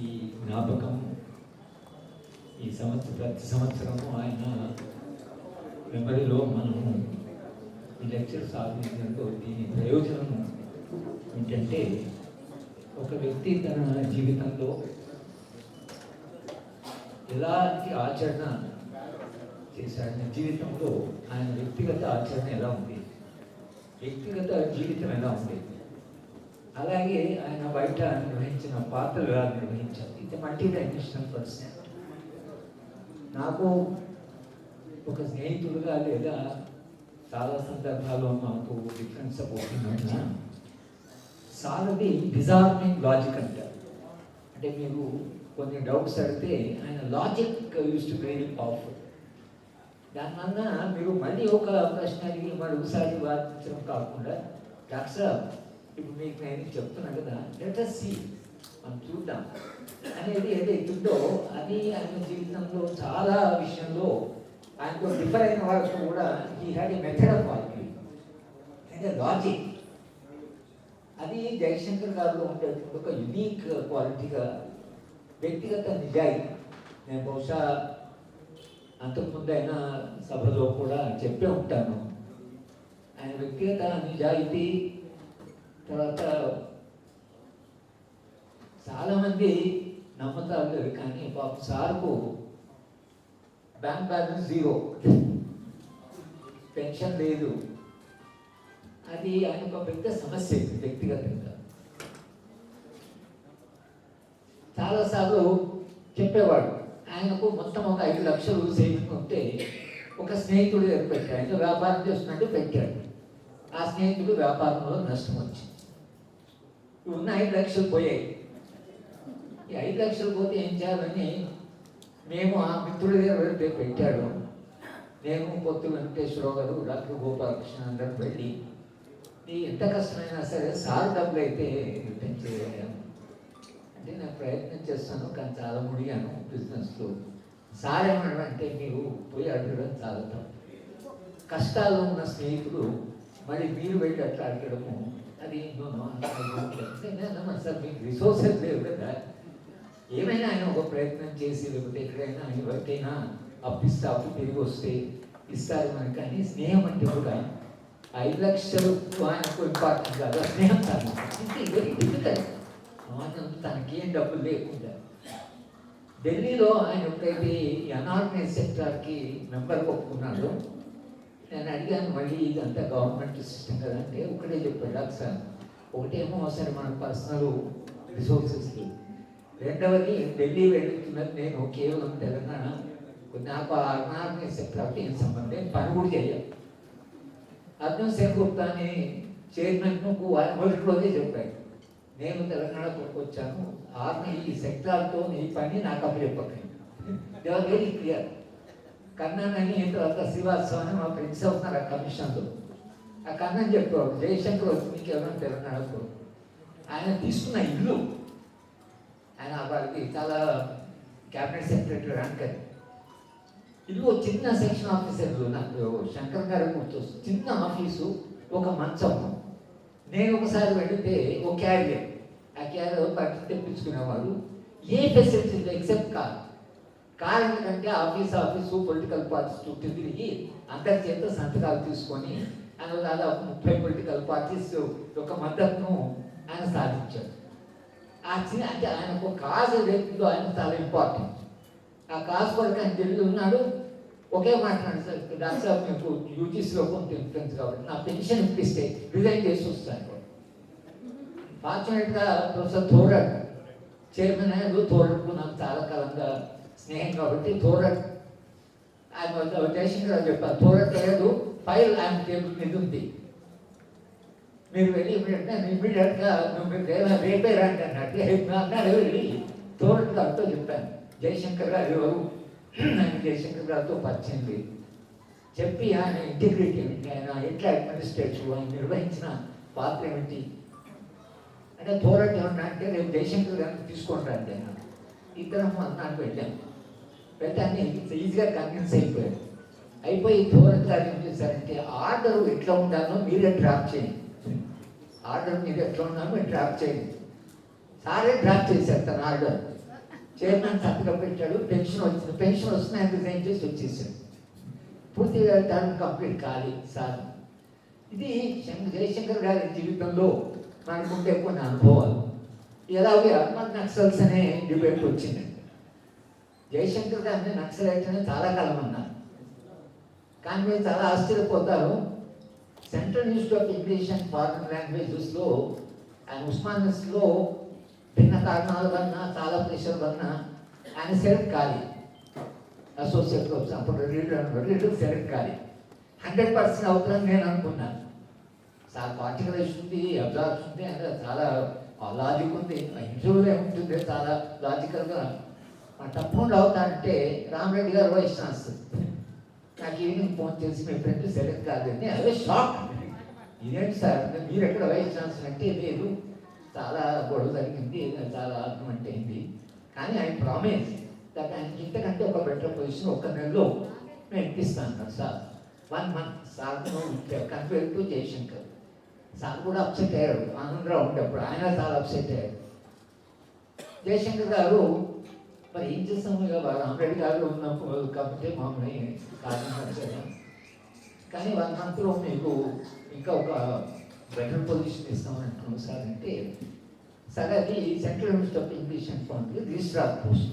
ఈ జ్ఞాపకం ఈ సంవత్సరం ప్రతి సంవత్సరము ఆయన మెమరీలో మనము ఈ లెక్చర్ సాధించడంతో దీని ప్రయోజనం ఏంటంటే ఒక వ్యక్తి తన జీవితంలో ఎలాంటి ఆచరణ చేశాడు జీవితంలో ఆయన వ్యక్తిగత ఆచరణ ఎలా ఉంది? వ్యక్తిగత జీవితం ఎలా ఉంది? అలాగే ఆయన బయట నిర్వహించిన పాత్రలు ఎలా నిర్వహించారు? ఇది మల్టీ డైమెన్షనల్ పర్సన్ నాకు ఒక స్నేహితుడుగా లేదా చాలా సందర్భాల్లో మాకు డిఫరెన్స్ ఆఫ్ ఒపీనియన్ సారది డిజార్మింగ్ లాజిక్ అంటారు అంటే. మీరు కొన్ని డౌట్స్ అడిగితే ఆయన logic use to very powerful దానివల్ల మీరు మళ్ళీ ఒక ప్రశ్న అడిగి మరొకసారి వాదించడం కాకుండా డాక్టర్ ఇప్పుడు మీకు నేను చెప్తున్నాను కదా లెట్ అస్ సీ మనం చూద్దాం. అనేది ఏదైతుందో అది ఆయన జీవితంలో చాలా విషయంలో ఆయనకు డిఫర్ అయిన వాళ్ళతో కూడా ఈ had a method of walking అంటే లాజిక్ అది జయశంకర్ గారిలో ఉండేటువంటి ఒక యునీక్ క్వాలిటీగా వ్యక్తిగత నిజాయితీ నేను బహుశా అంతకుముందు సభలో కూడా చెప్పే ఉంటాను. ఆయన వ్యక్తిగత నిజాయితీ తర్వాత చాలామంది నమ్మతారు లేదు కానీ పాప సార్కు బ్యాంక్ బ్యాలెన్స్ జీరో. పెన్షన్ లేదు. అది ఆయన ఒక పెద్ద సమస్య వ్యక్తిగతంగా. చాలాసార్లు చెప్పేవాడు ఆయనకు మొత్తం ఒక ఐదు లక్షలు సేవింగ్ ఉంటే ఒక స్నేహితుడు ఏర్పెట్టాడు ఆయన వ్యాపారం చేస్తున్నట్టు పెట్టాడు. ఆ స్నేహితుడు వ్యాపారంలో నష్టం వచ్చింది. ఉన్న ఐదు లక్షలు పోయాయి. ఈ ఐదు లక్షలు పోతే ఏం చేయాలని మేము ఆ మిత్రుడి దగ్గర పెట్టాడు. నేను పొత్తు వెంకటేశ్వరరావు గారు డాక్టర్ గోపాలకృష్ణ అందరం వెళ్ళి నీ ఎంత కష్టమైనా సరే సార్ డబ్బులు అయితే రిటర్న్ చేయలేము అంటే నేను ప్రయత్నం చేస్తాను కానీ చాలా ముడిగాను బిజినెస్లో. సార్ ఏమన్నాడంటే మీరు పోయి అడగడం చాలా తప్పు కష్టాల్లో ఉన్న స్నేహితుడు మరి మీరు వెళ్ళి అట్లా అడగడము. అది నో సార్ మీకు రిసోర్సెస్ లేవు కదా. ఏమైనా ఆయన ఒక ప్రయత్నం చేసి లేకపోతే ఎక్కడైనా ఎవరికైనా అప్పిస్తే అప్పు తిరిగి వస్తే ఇస్తారు మనకు. కానీ స్నేహం అంటే కూడా ఐదు లక్షలు ఆయనకు ఇంపార్టెంట్ కాదు. స్నేహం తను ఇది వెరీ డిఫికల్ట్ సమాజం తనకేం డబ్బులు లేకుండా. ఢిల్లీలో ఆయన ఒకటి ఎన్ఆర్ఎస్ అనార్గనైజ్ సెక్టార్కి మెంబర్ ఒప్పుకున్నాడు నేను అడిగాను మళ్ళీ ఇదంతా గవర్నమెంట్ సిస్టమ్ కదంటే ఒకటే చెప్పాడు డాక్టర్ సార్ ఒకటేమో సరే మన పర్సనల్ రిసోర్సెస్కి రెండవది ఢిల్లీ వెళ్తున్నది నేను కేవలం తెలంగాణ నాకు ఆ అనార్గనైజ్ సెక్టార్కి ఏం సంబంధం పని కూడా చేయాలి అర్జున్ సేన్ గుప్తా అని చైర్మన్ మొదటిలోనే చెప్పాడు నేను తెలంగాణకు వచ్చాను ఆర్మీ ఈ సెక్టార్తో ఈ పని నాకు అప్పుడు చెప్పకండి దే ఆర్ వెరీ క్లియర్. కన్నానని తర్వాత శ్రీవాస్తవ అని మా ఫ్రెండ్స్ అవుతున్నారు ఆ కమిషన్లో. ఆ కన్నన్ చెప్పేవాడు జయశంకర్ వచ్చి మీకు ఎవరైనా తెలంగాణకు ఆయన తీసుకున్న ఇల్లు. ఆయన వారికి చాలా క్యాబినెట్ సెక్రటరీ అంకర్ ఇల్లు ఒక చిన్న సెక్షన్ ఆఫీసర్లు నాకు శంకర్ గారు గుర్తొస్తుంది చిన్న ఆఫీసు ఒక మంచం. నేను ఒకసారి వెళితే ఒక క్యారియర్ ఆ క్యారియర్ బట్టలు తెప్పించుకునేవారు ఏ ఫెసిలిటీ ఎక్సెప్ట్ కాదు కారణం ఏంటంటే ఆఫీస్ ఆఫీసు పొలిటికల్ పార్టీస్ చుట్టూ తిరిగి అందరి చేత సంతకాలు తీసుకొని ఆయన దాదాపు ముప్పై పొలిటికల్ పార్టీస్ యొక్క మద్దతును ఆయన సాధించాడు. ఆ చిన్న అంటే ఆయనకు కాజ్ వ్యక్తిలో ఆయన చాలా ఇంపార్టెంట్ ఆ కాజ్ వరకు ఆయన ఢిల్లీ ఉన్నాడు. ఒకే మాట్లాడు సార్ డాక్టర్ సార్ మీకు యూజీసీలో కొంత ఇన్ఫ్లుయెన్స్ కాబట్టి నా పెన్షన్ ఇప్పిస్తే రిజైన్ చేసి వస్తాను ఫార్చునేట్గా ప్రొఫెసర్ థోరడ్ చైర్మన్ అయ్యారు థోరడ్కు నాకు చాలా కాలంగా స్నేహం కాబట్టి థోరట్ ఆయన జయశంకర్ చెప్పారు. థోరట్ లేదు ఫైల్ ఆయన టేబుల్ మీద ఉంది. మీరు వెళ్ళి ఇమీడియట్గా ఇమీడియట్గా నువ్వు మీరు రేపే రండి అన్నట్టు అన్నాడు వెళ్ళి థోరట్ గారితో చెప్పాను. జయశంకర్ గారు ఎవరు ఆయన జయశంకర్ గారితో పరిచింది చెప్పి ఆయన ఇంటిగ్రిటీ ఏమిటి ఆయన ఎట్లా అడ్మినిస్ట్రేటివ్ ఆయన నిర్వహించిన పాత్ర ఏమిటి అంటే థోరట్ ఏమన్నా అంటే రేపు జయశంకర్ గారిని తీసుకోండి అంటే ఆయన ఇక్కడ నాకు వెళ్ళాను వెళ్ళాన్ని ఈజీగా కన్విన్స్ అయిపోయాడు అయిపోయి దూరంతారు ఏం చేశారంటే ఆర్డర్ ఎట్లా ఉండాలో మీరే డ్రాప్ చేయండి. ఆర్డర్ మీరు ఎట్లా ఉన్నామో మీరు డ్రాప్ చేయండి. సారే డ్రాప్ చేశారు తన ఆర్డర్. చైర్మన్ సంతకం పెట్టాడు పెన్షన్ వచ్చింది. పెన్షన్ వస్తున్నాయని రిజైన్ చేసి వచ్చేసాడు. పూర్తిగా టర్మ్ కంప్లీట్ కాలి సార్. ఇది జయశంకర్ గారి జీవితంలో మనకుంటే కొన్ని అనుభవాలు. ఎలాగే అహ్మద్ నక్సల్స్ అనే డిబేట్ వచ్చింది. జయశంకర్ గారిని నక్సల్ అయితే చాలా కాలం అన్నారు కానీ మీరు చాలా ఆశ్చర్యపోతారు. Central institute of English and foreign లాంగ్వేజెస్లో ఆయన ఉస్మానియస్లో భిన్న కారణాల వలన చాలా ప్రెషర్ వలన ఆయన సెలెక్ట్ కాలి అసోసియేట్ అప్పుడు రీడర్ రీడర్ సెలెక్ట్ కాలి హండ్రెడ్ పర్సెంట్ అవుతుందని నేను అనుకున్నాను. చాలా కాన్సిక్రేషన్ ఉంది అబ్జార్బ్స్ ఉంది అంటే చాలా లాజిక్ ఉంది హింసలే ఉంటుంది చాలా లాజికల్గా. తప్పకుండా అవుతా అంటే రామరెడ్డి గారు వాయిస్ ఛాన్సర్ నాకు ఈవినింగ్ ఫోన్ చేసి మీ ఫ్రెండ్ సెలెక్ట్ కాదండి అదే షాక్ ఇదేంటి సార్? మీరు ఎక్కడ వైస్ ఛాన్సలర్ అంటే లేదు. చాలా గొడవ జరిగింది. చాలా ఆర్గ్యుమెంట్ అయింది. కానీ ఆయన ప్రామిస్ దట్ ఆయనకి ఇంతకంటే ఒక బెటర్ పొజిషన్ ఒక నెలలో నేను ఇప్పిస్తాను sir. One month sir compare to Jayashankar sir కూడా అప్సెట్ అయ్యారు ఆనందరావు ఉండేప్పుడు. ఆయన చాలా అప్సెట్ అయ్యారు. జయశంకర్ గారు మరి ఏం చేస్తాము ఇక రామరెడ్డి గారు ఉన్నప్పుడు కాబట్టి మామూలు కారణం కానీ వన్ మంత్లో మీకు ఇంకా ఒక బెటర్ పొజిషన్ ఇస్తామని అంటున్నాం సార్ అంటే సరే అది central university of English and ఫోన్కి రిజిస్ట్రార్ పోస్ట్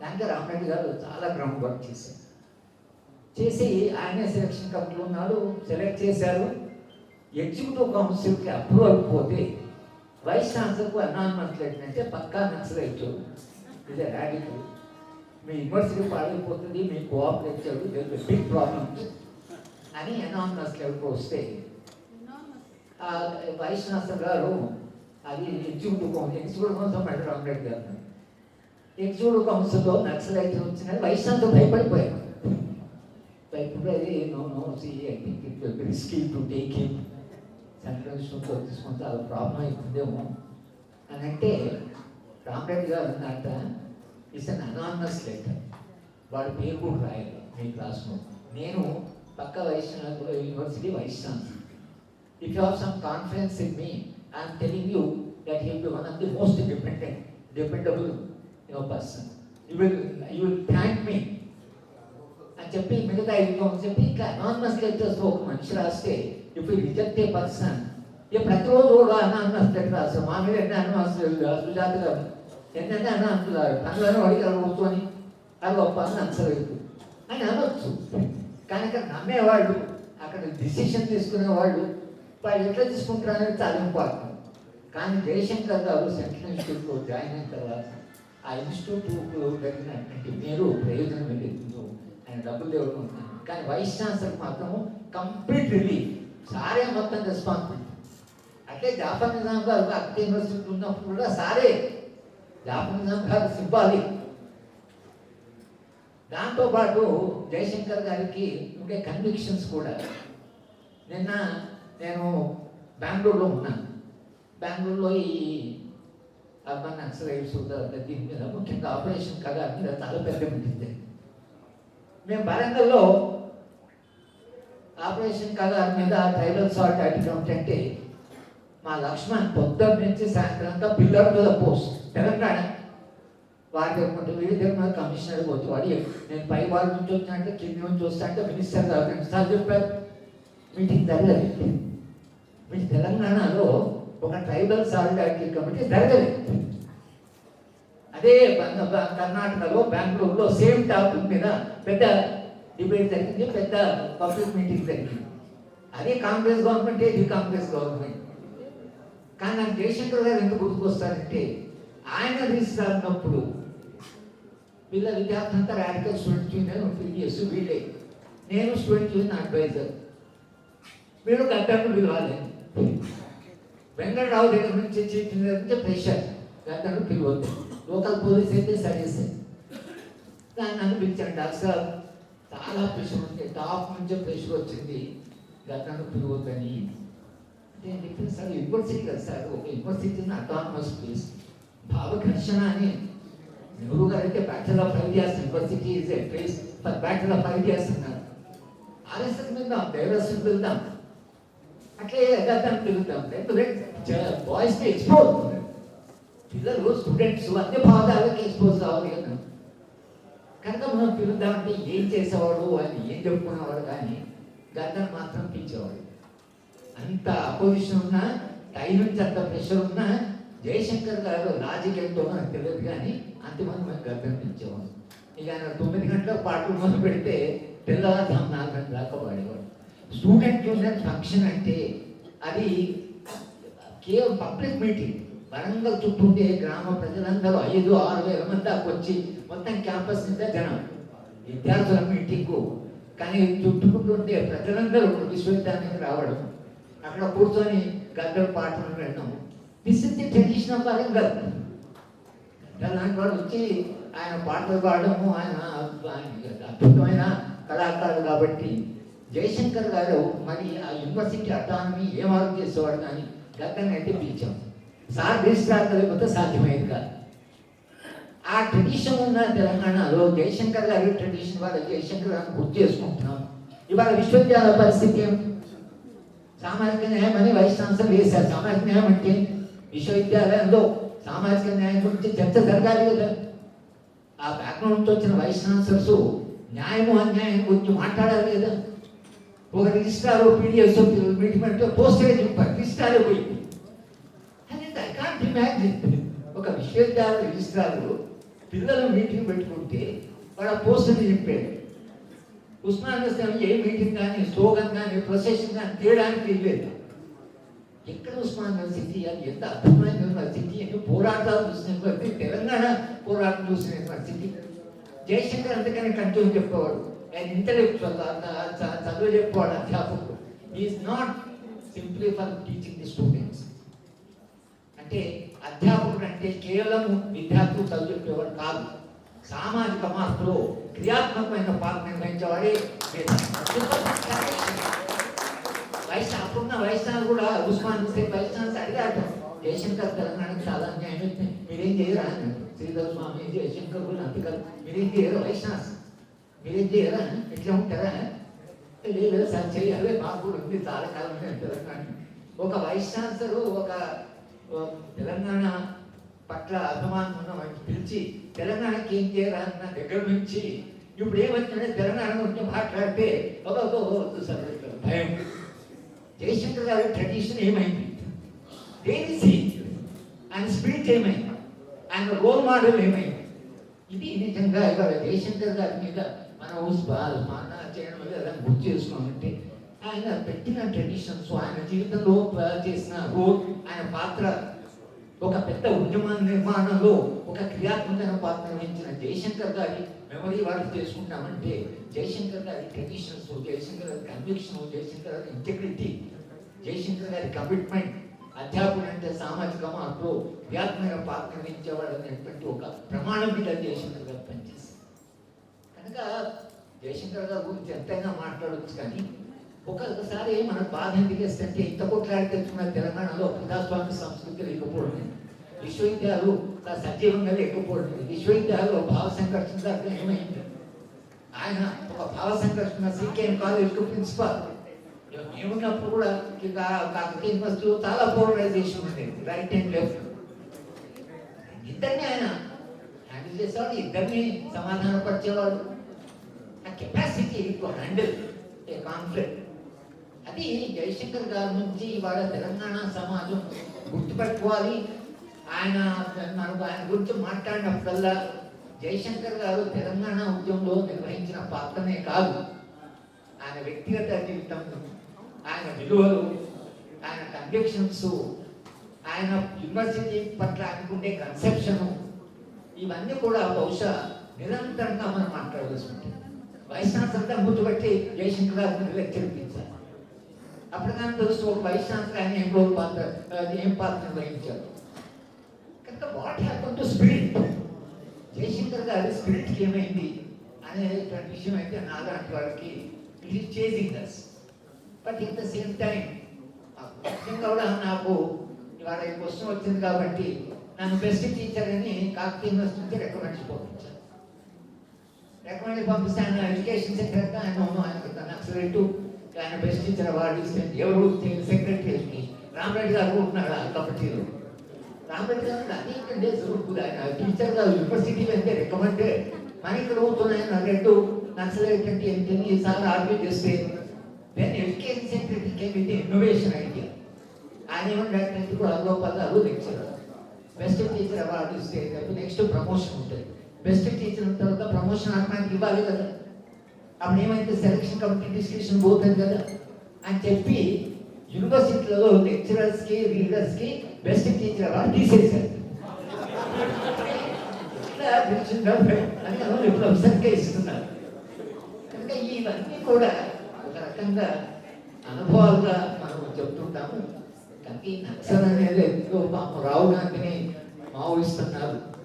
దాంట్లో రామరెడ్డి గారు చాలా గ్రౌండ్ వర్క్ చేశారు. చేసి ఆయనే సెలక్షన్ కమిటీలో ఉన్నాడు సెలెక్ట్ చేశారు. ఎగ్జిక్యూటివ్ కౌన్సిల్కి అప్రూవ్ అయిపోతే వైస్ ఛాన్సలర్కు అనాన్మస్ లెట్నంటే పక్కా నక్సలైట్ ఇది రాడికల్ మీ యూనివర్సిటీ పాడైపోతుంది మీ కోఆపరేట్ చేయడు దేర్ బిగ్ ప్రాబ్లమ్స్ అని అనాన్మస్ లెవెల్కి వస్తే వైస్ ఛాన్సలర్ గారు అది ఎగ్జిక్యూటివ్ కౌన్సిల్ ఎగ్జిక్యూటివ్ కౌన్సిల్ మళ్ళీ రాంగ్రెడ్ గారు ఎగ్జిక్యూటివ్ కౌన్సిల్లో నక్సలైట్ వచ్చిన వైస్ ఛాన్సలర్ భయపడిపోయారు భయపడి no no see I think it will be risky to take him central విషయంతో తీసుకుంటే అది ప్రాబ్లం అవుతుందేమో అని అంటే రామరెడ్డి గారు ఉందంట ఇట్స్ అన్ అనానమస్ లెటర్ వాడి పేరు కూడా రాయలేదు మీ క్లాస్లో. నేను పక్క vice university vice if you have some confidence in me I'm telling you that he be one of the most dependent dependable your person you will you will thank మీ చెప్పి మిగతా ఇదిగో అని చెప్పి ఇంకా అనానమస్ లెటర్స్ ఒక మనిషి రాస్తే if reject a person a ప్రతిరోజు కూడా అనానమస్ లెటర్ రాస్తాం. మా మీద ఎన్ని అనుమాస్ సుజాత గారు ఎన్నెన్ని అనానమస్ పనులను అడిగారు కూర్చొని అది గొప్ప అని అనసలేదు అని అనొచ్చు. కానీ అక్కడ నమ్మేవాళ్ళు అక్కడ డిసిషన్ తీసుకునేవాళ్ళు వాళ్ళు ఎట్లా తీసుకుంటారు అనేది చాలా ఇంపార్టెంట్ కానీ జయశంకర్ గారు సెంట్రల్ ఇన్స్టిట్యూట్లో జాయిన్ అయిన తర్వాత ఆ ఇన్స్టిట్యూట్ దగ్గర మీరు ప్రయోజనం వెళ్ళింది డబ్బులు దేవుడుకుంటున్నాను కానీ వైస్ ఛాన్సలర్ మాత్రము కంప్లీట్ రిలీఫ్ సారే మొత్తం రెస్పాన్సిబిలిటీ అంటే జాఫర్ నిజాం గారు అక్కడ యూనివర్సిటీ ఉన్నప్పుడు కూడా సారే. జాఫర్ నిజాం గారు సిబ్బాలి దాంతోపాటు జయశంకర్ గారికి ఉండే కన్విక్షన్స్ కూడా. నిన్న నేను బెంగళూరులో ఉన్నాను. బెంగళూరులో ఈ అర్బన్ నక్సలైట్స్ దీని మీద ముఖ్యంగా ఆపరేషన్ కదా మీద చాలా పెద్ద ఉంటుంది మేము వరంగల్లో ఆపరేషన్ కలర్ మీద ట్రైలర్ సాల్ట్ అడిగినప్పుడు అంటే మా లక్ష్మణ్ పొద్దున నుంచి సాయంత్రంతో పిల్లర్ మీద పోస్ట్. తెలంగాణ వారి దగ్గర వీడి దగ్గర కమిషనర్ పోతు వాడి నేను పై వాళ్ళ నుంచి వచ్చినట్టే కింద నుంచి వస్తానంటే మినిస్టర్ గారు రెండుసార్లు చెప్పారు. మీటింగ్ జరగలేదు. వీటి తెలంగాణలో ఒక ట్రైబల్ సాల్ట్ యాక్టివ్ కమిటీ జరగలేదు. అదే కర్ణాటకలో బెంగళూరులో సేమ్ టాపిక్ మీద పెద్ద డిబేట్ జరిగింది పెద్ద పబ్లిక్ మీటింగ్ జరిగింది. అదే కాంగ్రెస్ గవర్నమెంట్ ఇది కాంగ్రెస్ గవర్నమెంట్. కానీ నాకు జయశంకర్ గారు ఎందుకు గుర్తుకొస్తారంటే ఆయన తీసుకున్నప్పుడు అన్నప్పుడు వీళ్ళ విద్యార్థి అంతా రాడికల్ స్టూడెంట్ యూనియన్ ఫిల్ చేసి వీళ్ళే. నేను స్టూడెంట్ యూనియన్ అడ్వైజర్ మీరు గద్దకు పిలవాలి. వెంకటరావు దగ్గర నుంచి చేసిన ఇంజనీర్ నుంచి ప్రెషర్ గద్దను పిలవద్దు. లోకల్ పోలీస్ అయితే సర్వీసే దాన్ని అనిపించాను డాక్టర్ సార్ చాలా ప్రెషర్ ఉంది. టాప్ నుంచే ప్రెషర్ వచ్చింది. గతంలో పిలువద్దని. అంటే చెప్పిన సార్ యూనివర్సిటీ కదా సార్. ఒక యూనివర్సిటీ అటానమస్ ప్లేస్ భావఘర్షణ అని. నెహ్రూ గారు అయితే battle of ideas university is a place for battle of ideas అన్నారు. ఆర్ఎస్ఎస్ వెళ్దాం డైవర్సిటీ వెళ్దాం. అట్లే గతాన్ని పిలుద్దాం రెండు బాయ్స్ని ఎక్స్పోజ్ పిల్లలు స్టూడెంట్స్ అన్ని భాగాలకి ఎక్స్పోజ్ కావాలి కదా కనుక మనం పిలుద్దామంటే ఏం చేసేవాడు అని ఏం చెప్పుకునేవాడు కానీ గద్దర్ మాత్రం పిలిచేవాడు. అంత అపోజిషన్ ఉన్నా టైం నుంచి అంత ప్రెషర్ ఉన్నా జయశంకర్ గారు రాజకీయంతో నాకు తెలియదు కానీ అంతమంది మనం గద్దర్ పిలిచేవాడు. ఇక ఆయన తొమ్మిది గంటల పాటలు మొదలు పెడితే తెల్లవారుజాము నాలుగు గంటల దాకా పాడేవాడు. స్టూడెంట్ యూనియన్ ఫంక్షన్ అంటే అది కేవలం పబ్లిక్ మీటింగ్ వరంగల్ చుట్టూ గ్రామ ప్రజలందరూ ఐదు ఆరు వేల మంది దాకా వచ్చి మొత్తం క్యాంపస్ నిండా జనం. విద్యార్థుల మీటింగు. కానీ చుట్టుముట్టు ఉండే ప్రజలందరూ విశ్వవిద్యాలయానికి రావడం. అక్కడ కూర్చొని గద్దలు పాటలు వినడం. This is the tradition of Warangal. అలాంటి వాడు వచ్చి ఆయన పాటలు పాడము ఆయన ఆయన అద్భుతమైన కళాకారులు కాబట్టి జయశంకర్ గారు మరి ఆ యూనివర్సిటీ అటానమీ ఏం చేసేవాడు కానీ గద్దర్ని పిలిచాం. సార్ రిజిస్ట్రార్ లేకపోతే సాధ్యమయ్యేది కాదు. ఆ ట్రెడిషన్ ఉన్న తెలంగాణలో జయశంకర్ గారి ట్రెడిషన్ వాళ్ళ జయశంకర్ గారిని గుర్తు చేసుకుంటున్నాం. ఇవాళ విశ్వవిద్యాలయ పరిస్థితి ఏం? సామాజిక న్యాయం అని వైస్ ఛాన్సలర్ వేశారు. సామాజిక న్యాయం అంటే విశ్వవిద్యాలయంలో సామాజిక న్యాయం గురించి చర్చ జరగాలి కదా. ఆ బ్యాక్గ్రౌండ్తో వచ్చిన వైస్ ఛాన్సలర్స్ న్యాయము అన్యాయం గురించి మాట్లాడాలి కదా. ఒక రిజిస్ట్రార్ పీడిఎస్ మీటిమెంట్ అంటే పోస్టేజ్ రిజిస్ట్రార్ పోయి అది ఐ ఇమాజిన్ ఒక విశ్వవిద్యాలయ రిజిస్ట్రార్ పిల్లలు మీటింగ్ పెట్టుకుంటే వాళ్ళ ఆ పోస్టర్ చెప్పాడు ఉస్మానియా ఏ మీటింగ్ కానీ స్లోగన్ కానీ ప్రొసెషన్ కానీ తీయడానికి లేదు. ఎక్కడ ఉస్మానియా స్థితి అని ఎంత అద్భుతమైన యూనివర్సిటీ అని పోరాటాలు చూసినటువంటి తెలంగాణ పోరాటం చూసిన యూనివర్సిటీ జయశంకర్ అంతకని కంటిన్యూ చెప్పేవాడు. ఆయన ఇంటలెక్చువల్ చదువు చెప్పేవాడు అధ్యాపకుడు. Is not simply for teaching the student అంటే అధ్యాపకుడు అంటే కేవలం విద్యార్థులు చదువు చెప్పేవాడు కాదు. సామాజిక మార్పులో క్రియాత్మకమైన పాత్ర నిర్వహించేవాడే వైస్ అప్పుడున్న వైష్ణవ్ కూడా ఉస్మాన్ హుసేన్ వైష్ణవ్ అడిగాడు జయశంకర్ తెలంగాణకు చాలా అన్యాయం అవుతుంది మీరేం చేయరా అని శ్రీధర్ స్వామి జయశంకర్ కూడా అంతకాదు మీరేం చేయరు వైష్ణాస్ మీరేం చేయరా? ఎట్లా ఉంటారా? లేదు సార్ చేయాలి మాకు కూడా ఉంది చాలా కాలం తెలంగాణ ఒక వైస్ ఛాన్సలర్ ఒక తెలంగాణ పట్ల అభిమానం ఉన్న పిలిచి తెలంగాణకి ఏం చేయరా అన్న దగ్గర నుంచి ఇప్పుడు ఏమవుతుందంటే తెలంగాణ గురించి మాట్లాడితే భయం. జయశంకర్ గారి ట్రెడిషన్ ఏమైంది? దేని ఆయన స్పిరిట్ ఏమైంది? ఆయన రోల్ మోడల్ ఏమైంది? ఇది నిజంగా ఇవాళ జయశంకర్ గారి మీద మన హౌస్ బాల్ మన చేయడం వల్ల ఎలా గుర్తు చేసుకున్నామంటే ఆయన పెట్టిన ట్రెడిషన్స్ ఆయన జీవితంలో చేసిన రోల్ ఆయన పాత్ర ఒక పెద్ద ఉద్యమ నిర్మాణంలో ఒక క్రియాత్మకమైన పాత్ర వహించిన జయశంకర్ గారి మెమరీ వాళ్ళు చేసుకుంటామంటే జయశంకర్ గారి ట్రెడిషన్స్ జయశంకర్ గారి కన్విక్షన్ జయశంకర్ గారి ఇంటెగ్రిటీ జయశంకర్ గారి కమిట్మెంట్ అధ్యాపకుడు అంటే సామాజిక మార్పులో క్రియాత్మక పాత్ర వహించేవాడు అనేటువంటి ఒక ప్రమాణం మీద జయశంకర్ గారు పనిచేస్తారు కనుక జయశంకర్ గారి గురించి ఎంతైనా మాట్లాడవచ్చు కానీ ఒకసారి మన బాధ ఎందుకు వేస్తుంటే ఇంత కొట్లాడి తెచ్చుకున్న తెలంగాణలో ప్రజాస్వామ్య సంస్కృతి లేకపోవడం విశ్వవిద్యాలయాలు సజీవంగా లేకపోవడం విశ్వవిద్యాలయంలో భావ సంఘర్షణ దాకా ఏమైంది ఆయన ఒక భావ సంఘర్షణ సీకేఎన్ కాలేజ్కు ప్రిన్సిపాల్ మేమున్నప్పుడు కూడా కాకతీయ యూనివర్సిటీలో చాలా పోలరైజేషన్ ఉండేది రైట్ అండ్ లెఫ్ట్ ఇద్దరిని ఆయన హ్యాండిల్ చేసేవాడు ఇద్దరిని సమాధానపరిచేవాడు ఆ capacity to handle a conflict అది జయశంకర్ గారి నుంచి ఇవాళ తెలంగాణ సమాజం గుర్తుపెట్టుకోవాలి. ఆయన నాకు ఆయన గురించి మాట్లాడినప్పుడల్లా జయశంకర్ గారు తెలంగాణ ఉద్యమంలో నిర్వహించిన పాత్రనే కాదు. ఆయన వ్యక్తిగత జీవితం ఆయన విలువలు ఆయన కన్విక్షన్స్ ఆయన యూనివర్సిటీ పట్ల అనుకుంటే కన్సెప్షను ఇవన్నీ కూడా బహుశా నిరంతరంగా మనం మాట్లాడవలసి ఉంటుంది. వైష్ణవ సంతా గుర్తుపెట్టి జయశంకర్ గారు లెక్చర్ అప్పటికన్నా తెలుసు ఒక వైష్ణవ్ ఆయన ఏం రోజు పాత్ర ఏం పాత్ర నిర్వహించారు కనుక what happen to spirit Jayashankar గారి స్పిరిట్కి ఏమైంది అనేటువంటి విషయం అయితే నా నాలాంటి వాడికి it is chasing thus but it the same time ముఖ్యంగా కూడా నాకు ఇవాళ ఈ క్వశ్చన్ వచ్చింది కాబట్టి నన్ను బెస్ట్ టీచర్ అని కాకతీయ యూనివర్సిటీ నుంచి రికమెండ్ పంపించాను రికమెండ్ పంపిస్తే ఆయన ఎడ్యుకేషన్ సెక్రటరీ ఆయన ఆయన నక్సలైట్ ఆయన ప్రశ్నించిన వాడు ఎవరు? సెక్రటరీ రామరెడ్డి గారు ఉంటున్నాడు ఆ కమిటీలో. రాంబెడ్కర్ గారు అనేక డేస్ ఆయన టీచర్గా యూనివర్సిటీలో అయితే రికమెండెడ్ మన ఇక్కడ అవుతున్నాయని అన్నట్టు నక్సలైట్ అంటే ఏంటని ఈసారి ఆర్గ్యూ చేస్తే? Then education secretary came with innovation idea ఆయన ఏమంటే కూడా అల్లోపల్లాలు లెక్చరర్ బెస్ట్ టీచర్ అవార్డు ఇస్తే నెక్స్ట్ ప్రమోషన్ ఉంటుంది. బెస్ట్ టీచర్ తర్వాత ప్రమోషన్ ఆత్మానికి ఇవ్వాలి కదా. అప్పుడు ఏమైతే సెలక్షన్ కమిటీ డిస్కషన్ పోతుంది కదా? అని చెప్పి యూనివర్సిటీలలో లెక్చరర్స్కి రీడర్స్కి బెస్ట్ టీచర్ అలా తీసేశారు. అని ఇప్పుడు ఇస్తున్నారు కనుక ఇవన్నీ కూడా ఒక రకంగా అనుభవాలుగా మనం చెప్తుంటాము. కనుక ఈ నక్సల్ అనేది ఎంతో పాపం రావు గాంధీని మావోయిస్తున్నారు.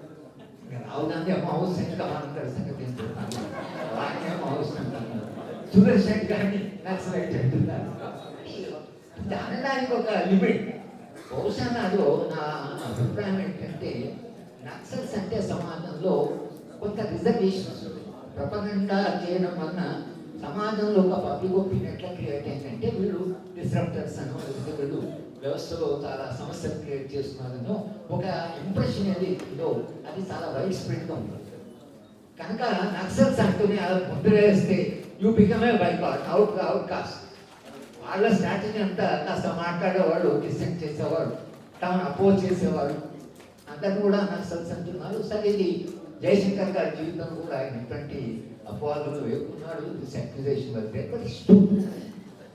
ఇంకా రావు గాంధీ మావోయిస్ట్ ఇంకా మనందరి సంగతి ఏం చెప్తాను వాడినే మావోయిస్ట్ అంటున్నారు సుదర్శన్ గారిని నక్సలైట్ అంటున్నారు అనడానికి ఒక లిమిట్ బహుశా నాలో నా అభిప్రాయం ఏంటంటే నక్సల్స్ అంటే సమాజంలో కొంత రిజర్వేషన్స్ ఉంది ప్రపంచంగా చేయడం వలన సమాజంలో ఒక పబ్లిక్ ఒపీనియన్ ఎట్లా క్రియేట్ అయిందంటే వీళ్ళు డిస్రప్టర్స్ అని వీళ్ళు వ్యవస్థలో చాలా సమస్యలు క్రియేట్ చేస్తున్నారనో ఒక ఇంప్రెషన్ ఏదో అది చాలా వైడ్ స్ప్రెడ్గా ఉంటుంది కనుక నక్సల్స్ అంటూనే అలా ముద్ర వేస్తే you become a boycott out out caste వాళ్ళ స్ట్రాటజీ అంతా కాస్త మాట్లాడేవాళ్ళు డిసెంట్ చేసేవాడు తమను అపోజ్ చేసేవాడు అందరు కూడా నక్సల్స్ అంటున్నారు. సరే ఇది జయశంకర్ గారి జీవితం కూడా ఆయన ఎటువంటి అపవాదులు వేపుకున్నాడు దిస్ అక్యుజేషన్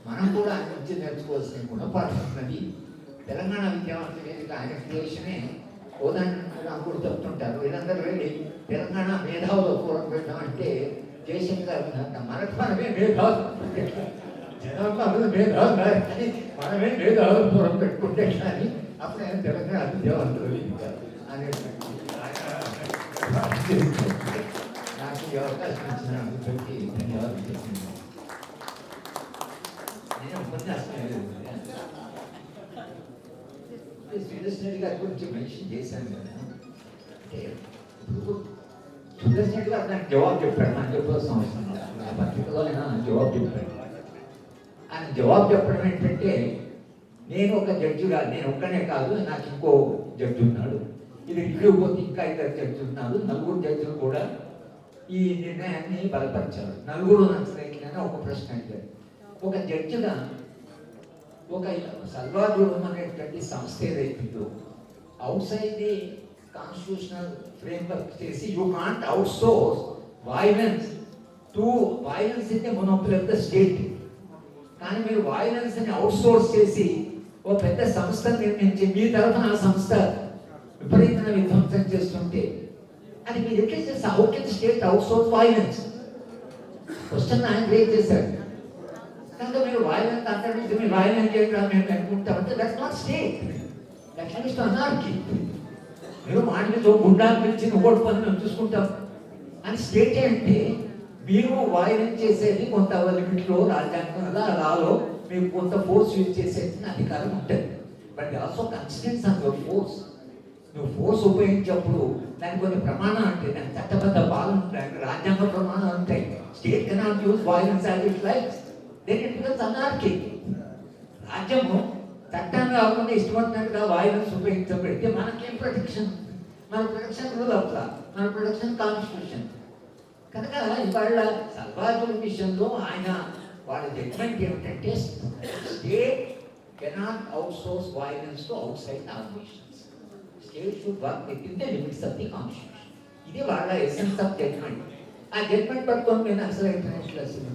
మనం కూడా ఆయన నుంచి నేర్చుకోవాల్సిన గుణపాఠం ఉన్నది తెలంగాణ విద్యావంతుల వేదిక ఆయన క్రియేషనే కోదండ కూడా చెప్తుంటారు వీళ్ళందరూ వెళ్ళి తెలంగాణ మేధావుల పూర్వం పెట్టడం అంటే జయశంకర్ మనకు మనమే మేధావులు జనాభా మేధావులు కాదు మనమే మేధావుల పూర్వం పెట్టుకుంటే కానీ అప్పుడు ఆయన తెలంగాణ విద్యావంతులు వేదిక అనేటువంటి నాకు ఈ అవకాశం ఇచ్చిన అందరికీ ధన్యవాదాలు. చెప్తున్నాను గారి గురించి మెన్షన్ చేశాను కదా అంటే ఇప్పుడు గారు నాకు జవాబు చెప్పాడు నాకు చెప్పాల్సిన అవసరం ఆ పత్రికలో ఆయన జవాబు చెప్పాడు ఆయన జవాబు చెప్పడం ఏంటంటే నేను ఒక జడ్జిగా నేను ఒక్కనే కాదు నాకు ఇంకో జడ్జి ఉన్నాడు. ఇది రివ్యూ పోతే ఇంకా ఇద్దరు జడ్జి ఉన్నారు. నలుగురు జడ్జిలు కూడా ఈ నిర్ణయాన్ని బలపరిచారు. నలుగురు నక్సలైట్లని ఒక ప్రశ్న అడిగారు. ఒక జడ్జిగా ఒక సల్వాదూరం అనేటువంటి సంస్థ ఏదైతుందో outside the constitutional framework చేసి you can't outsource violence to violence in the monopoly of the state కానీ మీరు వైలెన్స్ని అవుట్ సోర్స్ చేసి ఓ పెద్ద సంస్థను నిర్మించి మీ తరఫున ఆ సంస్థ విపరీతమైన విధ్వంసం చేస్తుంటే అది మీరు ఎట్లా చేస్తే how can state outsource violence question ఆయన రేజ్ చేశాడు. కనుక మీరు వైలెన్స్ అంతర్మించి మీరు వైలెన్స్ చేయడం మేము అనుకుంటామంటే that's not state that least anarchy మీరు మాటలతో గుండా పిలిచి ఒకటి పని మేము చూసుకుంటాం అని స్టేట్ అంటే మీరు వైలెన్స్ చేసేది కొంత లిమిట్లో రాజ్యాంగంలో రాలో మీకు కొంత ఫోర్స్ యూజ్ చేసేది అధికారం ఉంటుంది. But also consequence on your force నువ్వు ఫోర్స్ ఉపయోగించినప్పుడు దానికి కొన్ని ప్రమాణాలు ఉంటాయి. దానికి చట్టబద్ధ భాగం ఉంటాయి. రాజ్యాంగ ప్రమాణాలు ఉంటాయి. State cannot use violence as it likes then it becomes anarchy రాజ్యము చట్టాన్ని కాకుండా ఇష్టపడినట్టుగా వైలెన్స్ ఉపయోగించబడితే మనకేం ప్రొటెక్షన్ మన ప్రొటెక్షన్ రూల్ ఆఫ్ లా మన ప్రొటెక్షన్ కాన్స్టిట్యూషన్ కనుక ఇవాళ సల్వాజుల విషయంలో ఆయన వాళ్ళ జడ్జ్మెంట్ ఏమిటంటే state cannot outsource violence to outside organisations state should work within the limits of the constitution ఇది వాళ్ళ ఎసెన్స్ ఆఫ్ జడ్జ్మెంట్ ఆ జడ్జ్మెంట్ పట్టుకొని నేను అసలు ఇంటర్నేషనల్ అసలు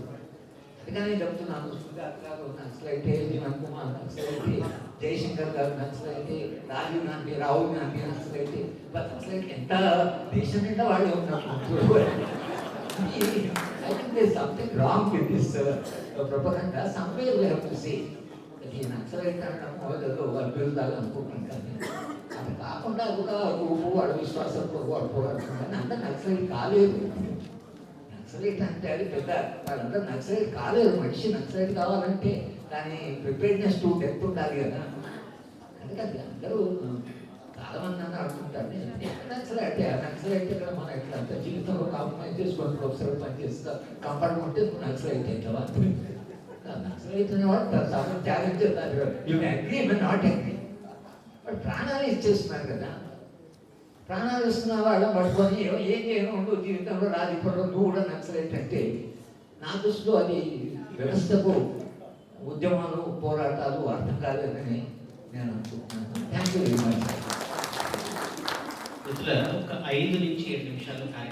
అందుకనే చెప్తున్నాను. సుధాకర్ గారు నక్సలైతే జీవన్ కుమార్ నక్సలైతే జయశంకర్ గారు నక్సలైతే రాజీవ్ గాంధీ రాహుల్ గాంధీ నక్సలైతే నక్సలైతే ఎంత దేశం నిండా వాళ్ళు ఉన్నారు. I think there something wrong with this propaganda somewhere we have to say ఈ uh, నక్సలైట్ అనడం ఏదో అభ్యుదాలు అనుకుంటుంటాను అది కాకుండా ఒక వాడు విశ్వాసం వాడు పోరాడుతున్నాను అంత నక్సలైట్ కాలేదు. నక్సలైట్ అంటే అది పెద్ద వాళ్ళందరూ నక్సలైట్ కాలేదు మనిషి నక్సలైట్ కావాలంటే దాని ప్రిపేర్నెస్ టు డెత్ ఉండాలి కదా. అందుకని అందరూ చాలా అనుకుంటారు నక్సలైట్? నక్సలైట్ ఇక్కడ మన ఇట్లా అంత జీవితంలో కాంప్రమైజ్ ఒకసారి ప్రొఫెసర్ పని చేస్తా కంపార్ట్మెంట్ నక్సలైట్ అవుతావా నక్సలైట్ అనేవాడు చాలా త్యాగం చేస్తారు. యూ అగ్రీ నాట్ అగ్రీ వాడు ప్రాణాలు ఇచ్చేస్తున్నారు కదా. ప్రాణాలు ఇస్తున్న వాళ్ళు పట్టుకొని "ఏం- చేయను జీవితంలో రాదు ఇప్పుడు నువ్వు కూడా నచ్చలేటంటే నా దృష్టిలో అది వ్యవస్థకు ఉద్యమాలు పోరాటాలు అర్థం కాలేదని నేను అనుకుంటున్నాను. థ్యాంక్ యూ వెరీ మచ్ ఒక ఐదు నుంచి ఏడు నిమిషాలు కార్యక్రమం